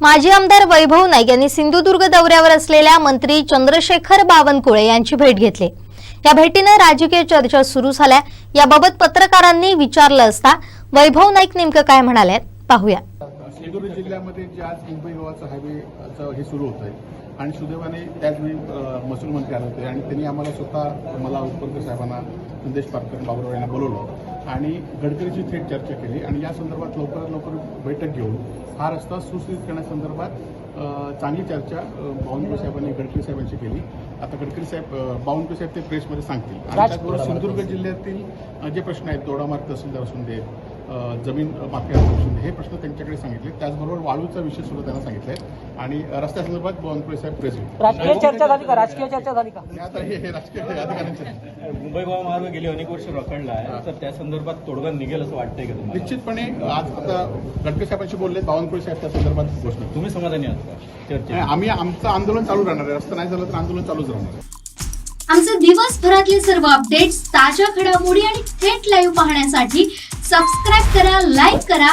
माजी आमदार वैभव नाईक यांनी सिंधुदुर्ग दौऱ्यावर असलेल्या मंत्री चंद्रशेखर बावनकुळे यांची भेट घेतली. या भेटीनं राजकीय चर्चा सुरू झाल्या. याबाबत पत्रकारांनी विचारलं असता वैभव नाईक नेमकं काय म्हणाले पाहूया. सिंधुदुर्ग जिल्ह्यामध्ये जे आज मुंबई गोवाचं हायवे हे सुरू होत आहे आणि सुदैवाने त्याचवेळी महसूल मंत्री आले होते. आणि त्यांनी आम्हाला स्वतः मला उत्पन्न साहेबांना संदेश पारकर बाबराव यांना बोलवलं. आणि गडकरीची थेट चर्चा केली. आणि या संदर्भात लवकरात लवकर बैठक घेऊन हा रस्ता सुस्थित करण्यासंदर्भात चांगली चर्चा बावनकुळे साहेबांनी गडकरी साहेबांशी केली. आता गडकरी साहेब बावनकुळे साहेब ते प्रेसमध्ये सांगतील. त्याचबरोबर सिंधुदुर्ग जिल्ह्यातील जे प्रश्न आहेत दोडामार्ग तहसीलदार असून देत जमीन माफिया असून दे, हे प्रश्न त्यांच्याकडे सांगितले. त्याचबरोबर वाळूचा विषय सुद्धा त्यांना सांगितलाय. आणि रस्त्यासंदर्भात बावनकुळे साहेब प्रेसिडेंट राजकीय चर्चा झाली का? राजकीय चर्चा झाली का? आता हे हे राजकीय अधिकाऱ्यांचे मुंबई गोवा मार्ग गेली अनेक वर्ष रखडला आहे तर त्या संदर्भात तोडगा निघेल असं वाटतंय का तुम्हाला? निश्चितपणे आज आता गडकरी साहेबांशी बोलले बावनकुळे साहेब त्या संदर्भात घोषणा तुम्ही समाधानी आहात का? नाही, चर्चेत आम्ही आमचं आंदोलन चालू राहणार आहे. रस्ता नाही झालं तर आंदोलन चालूच राहणार आहे. आमचे दिवसभरातले सर्व अपडेट्स ताज्या घडामोडी आणि थेट लाईव्ह पाहण्यासाठी सबस्क्राईब करा लाईक करा